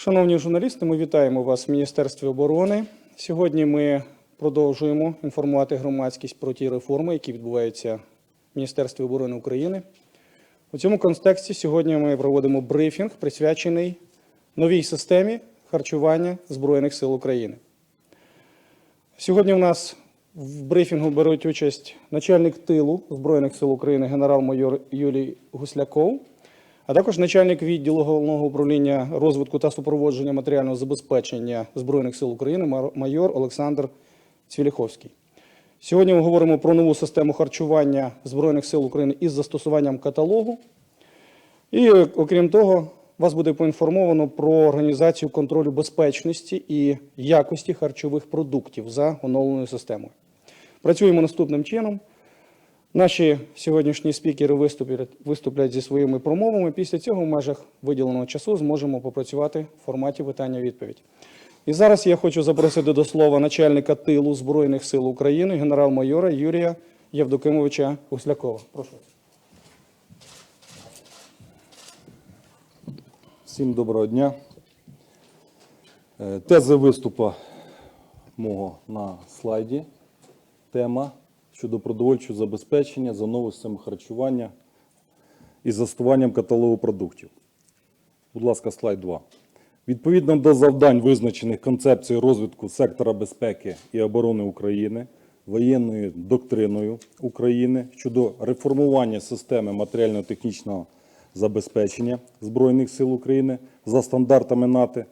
Шановні журналісти, ми вітаємо вас в Міністерстві оборони. Сьогодні ми продовжуємо інформувати громадськість про ті реформи, які відбуваються в Міністерстві оборони України. У цьому контексті сьогодні ми проводимо брифінг, присвячений новій системі харчування Збройних сил України. Сьогодні у нас в брифінгу беруть участь начальник тилу Збройних сил України генерал-майор Юрій Гусляков, а також начальник відділу головного управління розвитку та супроводження матеріального забезпечення Збройних сил України майор Олександр Цвіліховський. Сьогодні ми говоримо про нову систему харчування Збройних сил України із застосуванням каталогу. І окрім того, вас буде поінформовано про організацію контролю безпечності і якості харчових продуктів за оновленою системою. Працюємо наступним чином. Наші сьогоднішні спікери виступлять, виступлять зі своїми промовами. Після цього в межах виділеного часу зможемо попрацювати в форматі питання-відповідь. І зараз я хочу запросити до слова начальника тилу Збройних сил України, генерал-майора Юрія Євдокимовича Гуслякова. Прошу. Всім доброго дня. Е, Теза виступу мого на слайді. Тема щодо продовольчого забезпечення за нову систему харчування із застосуванням каталогу продуктів. Будь ласка, слайд 2. Відповідно до завдань, визначених концепцією розвитку сектора безпеки і оборони України, воєнною доктриною України щодо реформування системи матеріально-технічного забезпечення Збройних сил України за стандартами НАТО,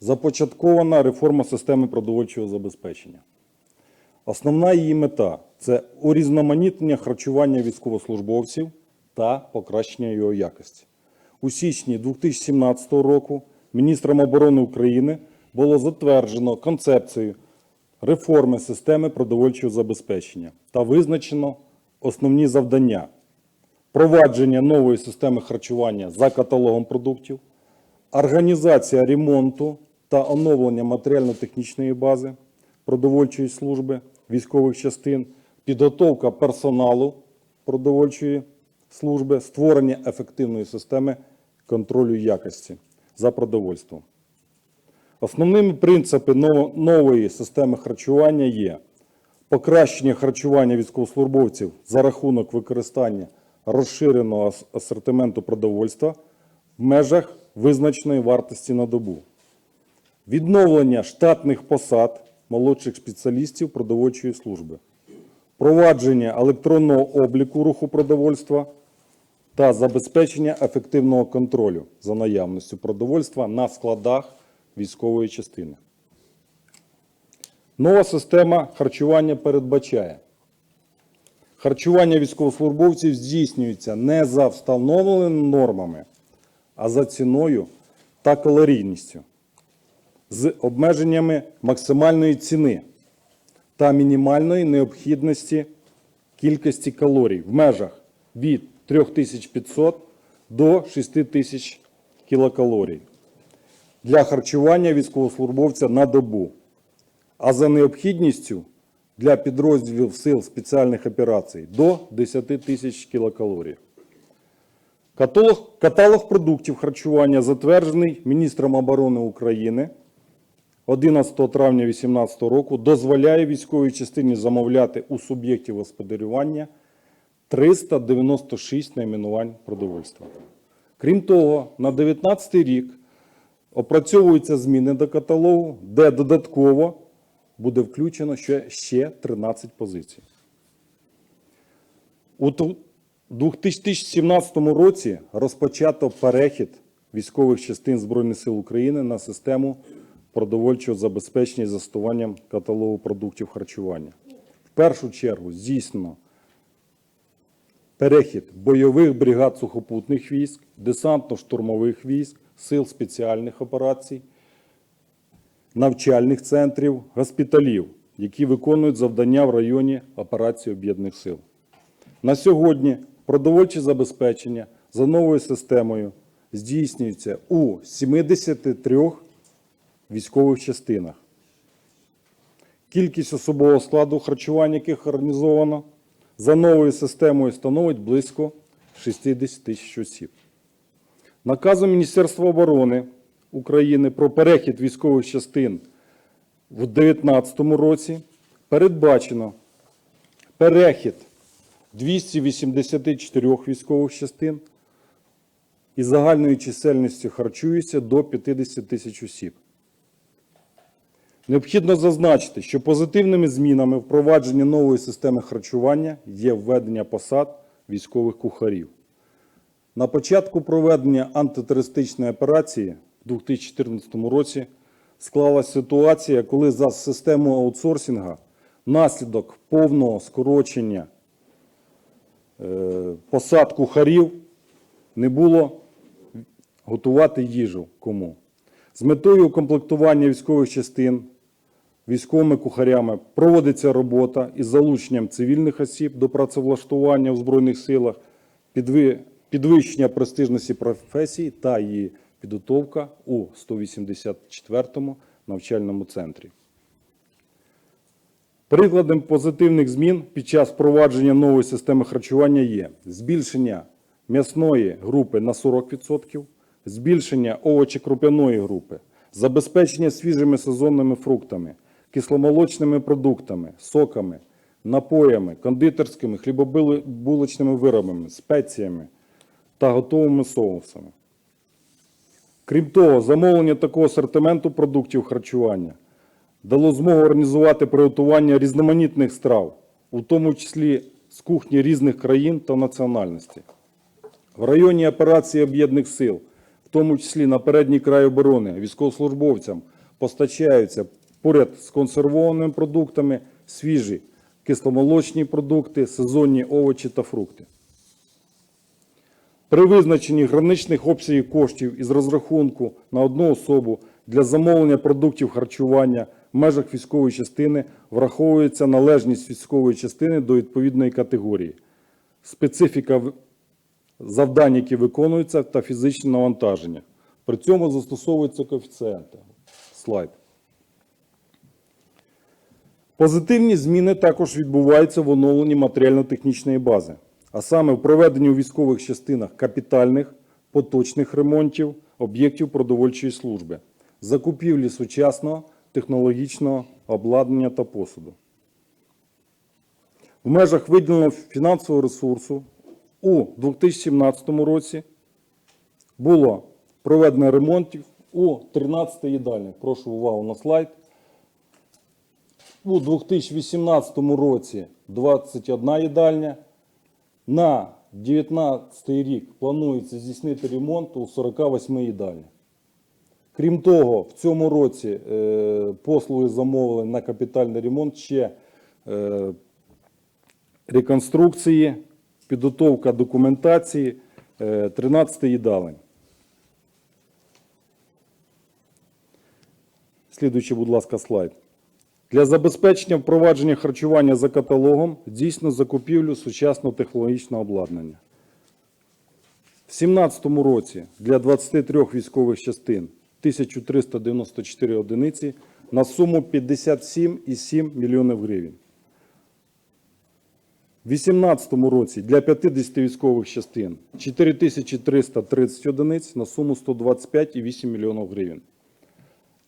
започаткована реформа системи продовольчого забезпечення. Основна її мета це урізноманітнення харчування військовослужбовців та покращення його якості. У січні 2017 року міністром оборони України було затверджено концепцію реформи системи продовольчого забезпечення та визначено основні завдання провадження нової системи харчування за каталогом продуктів, організація ремонту та оновлення матеріально-технічної бази продовольчої служби військових частин, підготовка персоналу продовольчої служби, створення ефективної системи контролю якості за продовольством. Основними принципи нової системи харчування є покращення харчування військовослужбовців за рахунок використання розширеного асортименту продовольства в межах визначеної вартості на добу, відновлення штатних посад молодших спеціалістів продовольчої служби, провадження електронного обліку руху продовольства та забезпечення ефективного контролю за наявністю продовольства на складах військової частини. Нова система харчування передбачає харчування військовослужбовців здійснюється не за встановленими нормами, а за ціною та калорійністю з обмеженнями максимальної ціни та мінімальної необхідності кількості калорій в межах від 3500 до 6000 кілокалорій для харчування військовослужбовця на добу, а за необхідністю для підрозділів сил спеціальних операцій до 10 тисяч кілокалорій. Каталог, каталог продуктів харчування затверджений міністром оборони України 11 травня 2018 року дозволяє військовій частині замовляти у суб'єктів господарювання 396 найменувань продовольства. Крім того, на 2019 рік опрацьовуються зміни до каталогу, де додатково буде включено ще, ще 13 позицій. У 2017 році розпочато перехід військових частин Збройних сил України на систему продовольчого забезпечення застосуванням каталогу продуктів харчування. В першу чергу здійснено перехід бойових бригад сухопутних військ, десантно-штурмових військ, сил спеціальних операцій, навчальних центрів, госпіталів, які виконують завдання в районі операції об'єднаних сил. На сьогодні продовольче забезпечення за новою системою здійснюється у 73 військових частинах. Кількість особового складу харчування, яких організовано за новою системою, становить близько 60 тисяч осіб. Наказом Міністерства оборони України про перехід військових частин в 2019 році передбачено перехід 284 військових частин із загальною чисельністю харчується до 50 тисяч осіб. Необхідно зазначити, що позитивними змінами впровадження нової системи харчування є введення посад військових кухарів. На початку проведення антитерористичної операції в 2014 році склалася ситуація, коли за системою аутсорсинга внаслідок повного скорочення е, посад кухарів не було готувати їжу кому. З метою укомплектування військових частин військовими кухарями проводиться робота із залученням цивільних осіб до працевлаштування в Збройних силах, підвищення престижності професії та її підготовка у 184-му навчальному центрі. Прикладом позитивних змін під час впровадження нової системи харчування є збільшення м'ясної групи на 40%, збільшення овочекруп'яної групи, забезпечення свіжими сезонними фруктами, кисломолочними продуктами, соками, напоями, кондитерськими, хлібобулочними виробами, спеціями та готовими соусами. Крім того, замовлення такого асортименту продуктів харчування дало змогу організувати приготування різноманітних страв, у тому числі з кухні різних країн та національностей. В районі операції об'єднаних сил, в тому числі на передній край оборони, військовослужбовцям постачаються поряд з консервованими продуктами свіжі кисломолочні продукти, сезонні овочі та фрукти. При визначенні граничних обсягів коштів із розрахунку на одну особу для замовлення продуктів харчування в межах військової частини враховується належність військової частини до відповідної категорії, специфіка завдань, які виконуються, та фізичне навантаження. При цьому застосовуються коефіцієнти. Слайд. Позитивні зміни також відбуваються в оновленні матеріально-технічної бази, а саме в проведенні у військових частинах капітальних, поточних ремонтів об'єктів продовольчої служби, закупівлі сучасного технологічного обладнання та посуду. В межах виділеного фінансового ресурсу у 2017 році було проведено ремонтів у 13 їдальнях. Прошу увагу на слайд. У 2018 році 21 їдальня. На 2019 рік планується здійснити ремонт у 48 їдальнях. Крім того, в цьому році е, послуги замовили на капітальний ремонт ще е, реконструкції, підготовка документації е, 13 їдалень. Слідуючий, будь ласка, слайд. Для забезпечення впровадження харчування за каталогом здійснено закупівлю сучасного технологічного обладнання. В 2017 році для 23 військових частин 1394 одиниці на суму 57,7 мільйонів гривень. В 2018 році для 50 військових частин 4330 одиниць на суму 125,8 мільйонів гривень.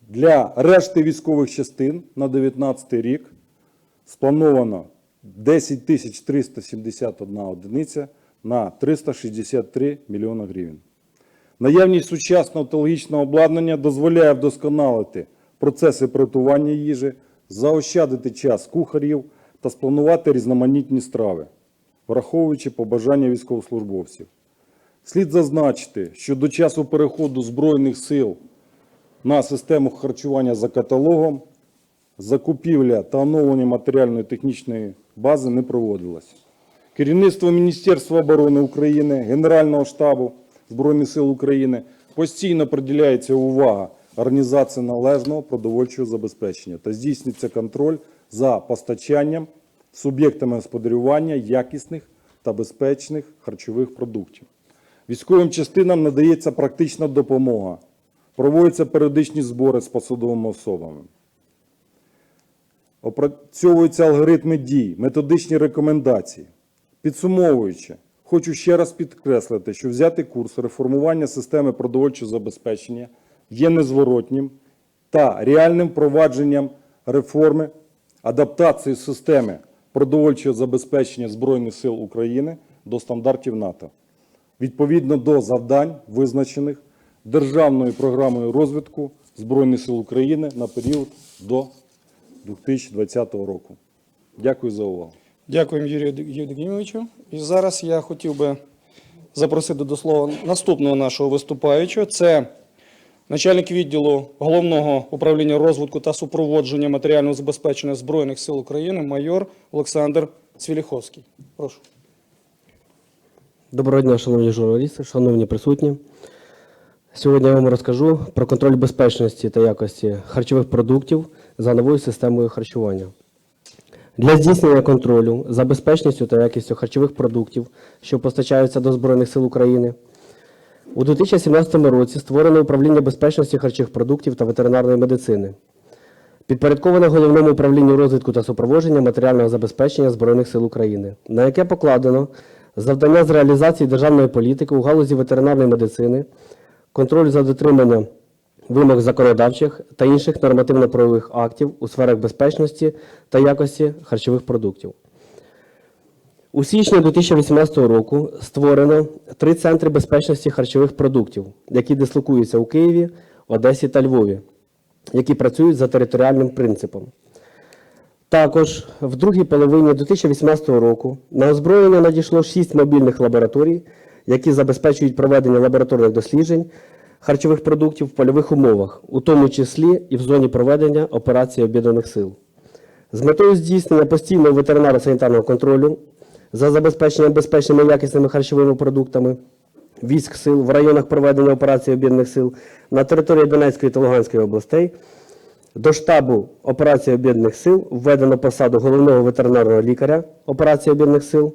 Для решти військових частин на 2019 рік сплановано 10 371 одиниця на 363 мільйони гривень. Наявність сучасного технологічного обладнання дозволяє вдосконалити процеси приготування їжі, заощадити час кухарів та спланувати різноманітні страви, враховуючи побажання військовослужбовців. Слід зазначити, що до часу переходу Збройних сил на систему харчування за каталогом закупівля та оновлення матеріальної технічної бази не проводилось. Керівництво Міністерства оборони України, Генерального штабу Збройних сил України постійно приділяється увага організації належного продовольчого забезпечення та здійснюється контроль за постачанням суб'єктами господарювання якісних та безпечних харчових продуктів. Військовим частинам надається практична допомога, проводяться періодичні збори з посадовими особами. Опрацьовуються алгоритми дій, методичні рекомендації. Підсумовуючи, хочу ще раз підкреслити, що взяти курс реформування системи продовольчого забезпечення є незворотнім та реальним впровадженням реформи адаптації системи продовольчого забезпечення Збройних сил України до стандартів НАТО відповідно до завдань, визначених Державною програмою розвитку Збройних сил України на період до 2020 року. Дякую за увагу. Дякуємо, Юрію Євгенійовичу. І зараз я хотів би запросити до слова наступного нашого виступаючого. Це начальник відділу головного управління розвитку та супроводження матеріального забезпечення Збройних сил України, майор Олександр Цвіліховський. Прошу. Доброго дня, шановні журналісти, шановні присутні. Сьогодні я вам розкажу про контроль безпечності та якості харчових продуктів за новою системою харчування. Для здійснення контролю за безпечністю та якістю харчових продуктів, що постачаються до Збройних сил України, у 2017 році створено управління безпечності харчових продуктів та ветеринарної медицини, підпорядковане головному управлінню розвитку та супроводження матеріального забезпечення Збройних сил України, на яке покладено завдання з реалізації державної політики у галузі ветеринарної медицини, контроль за дотриманням вимог законодавчих та інших нормативно-правових актів у сферах безпечності та якості харчових продуктів. У січні 2018 року створено три центри безпечності харчових продуктів, які дислокуються у Києві, Одесі та Львові, які працюють за територіальним принципом. Також в другій половині 2018 року на озброєння надійшло шість мобільних лабораторій, які забезпечують проведення лабораторних досліджень харчових продуктів в польових умовах, у тому числі і в зоні проведення операції об'єднаних сил. З метою здійснення постійного ветеринарно-санітарного контролю за забезпеченням безпечними якісними харчовими продуктами військ сил в районах проведення операції об'єднаних сил на території Донецької та Луганської областей до штабу операції об'єднаних сил введено посаду головного ветеринарного лікаря операції об'єднаних сил.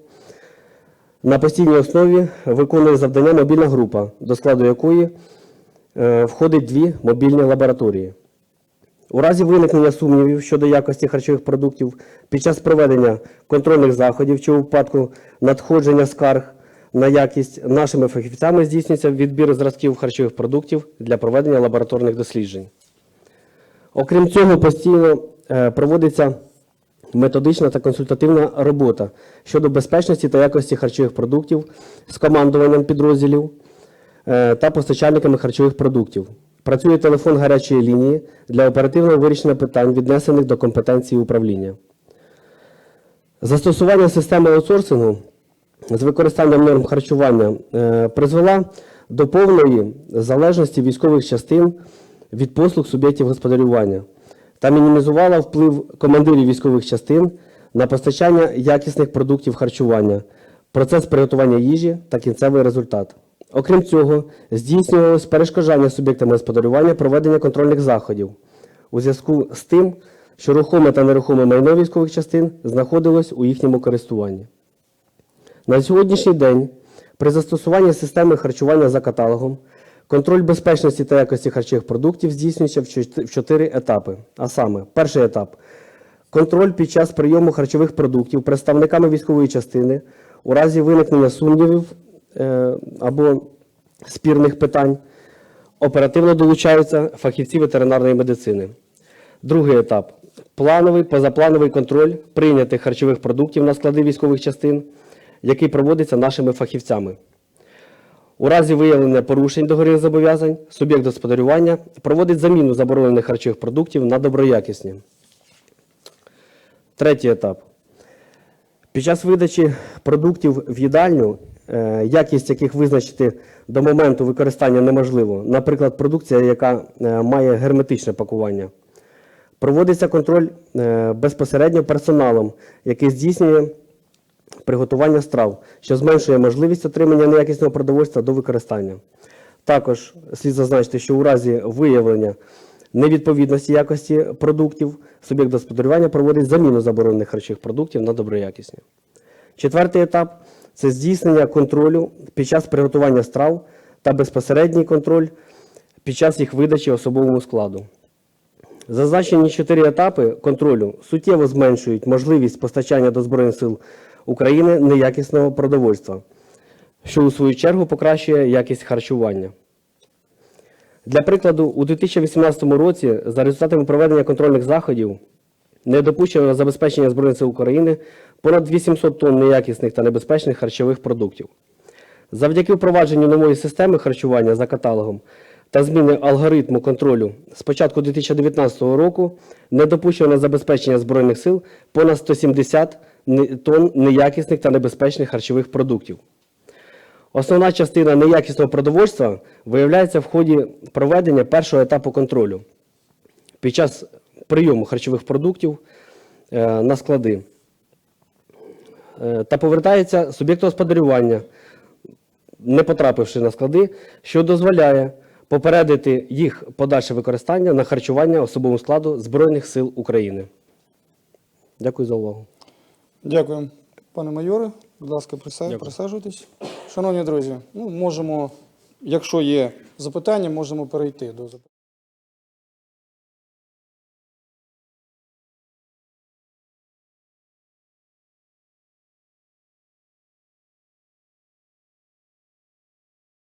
На постійній основі виконує завдання мобільна група, до складу якої е, входить дві мобільні лабораторії. У разі виникнення сумнівів щодо якості харчових продуктів під час проведення контрольних заходів чи у випадку надходження скарг на якість нашими фахівцями здійснюється відбір зразків харчових продуктів для проведення лабораторних досліджень. Окрім цього, постійно е, проводиться методична та консультативна робота щодо безпечності та якості харчових продуктів з командуванням підрозділів е, та постачальниками харчових продуктів. Працює телефон гарячої лінії для оперативного вирішення питань, віднесених до компетенції управління. Застосування системи аутсорсингу з використанням норм харчування е, призвела до повної залежності військових частин від послуг суб'єктів господарювання та мінімізувала вплив командирів військових частин на постачання якісних продуктів харчування, процес приготування їжі та кінцевий результат. Окрім цього, здійснювалось перешкоджання суб'єктами господарювання проведення контрольних заходів у зв'язку з тим, що рухоме та нерухоме майно військових частин знаходилось у їхньому користуванні. На сьогоднішній день при застосуванні системи харчування за каталогом контроль безпечності та якості харчових продуктів здійснюється в чотири етапи. А саме, перший етап контроль під час прийому харчових продуктів представниками військової частини у разі виникнення сумнівів е, або спірних питань. Оперативно долучаються фахівці ветеринарної медицини. Другий етап плановий, позаплановий контроль прийнятих харчових продуктів на склади військових частин, який проводиться нашими фахівцями. У разі виявлення порушень договірних зобов'язань суб'єкт господарювання проводить заміну заборонених харчових продуктів на доброякісні. Третій етап. Під час видачі продуктів в їдальню, е, якість яких визначити до моменту використання неможливо, наприклад, продукція, яка е, має герметичне пакування, проводиться контроль е, безпосередньо персоналом, який здійснює приготування страв, що зменшує можливість отримання неякісного продовольства до використання. Також слід зазначити, що у разі виявлення невідповідності якості продуктів суб'єкт господарювання проводить заміну заборонених харчових продуктів на доброякісні. Четвертий етап це здійснення контролю під час приготування страв та безпосередній контроль під час їх видачі особовому складу. Зазначені чотири етапи контролю суттєво зменшують можливість постачання до Збройних сил України неякісного продовольства, що у свою чергу покращує якість харчування. Для прикладу, у 2018 році за результатами проведення контрольних заходів не допущено забезпечення Збройних сил України понад 800 тонн неякісних та небезпечних харчових продуктів. Завдяки впровадженню нової системи харчування за каталогом та зміни алгоритму контролю з початку 2019 року не допущено на забезпечення Збройних сил понад 170 не- тонн неякісних та небезпечних харчових продуктів. Основна частина неякісного продовольства виявляється в ході проведення першого етапу контролю під час прийому харчових продуктів е, на склади Е, та повертається суб'єкту господарювання, не потрапивши на склади, що дозволяє попередити їх подальше використання на харчування особового складу Збройних сил України. Дякую за увагу. Дякую, пане майоре. Будь ласка, приса- присаджуйтесь. Шановні друзі, ну, можемо, якщо є запитання, можемо перейти до запитань.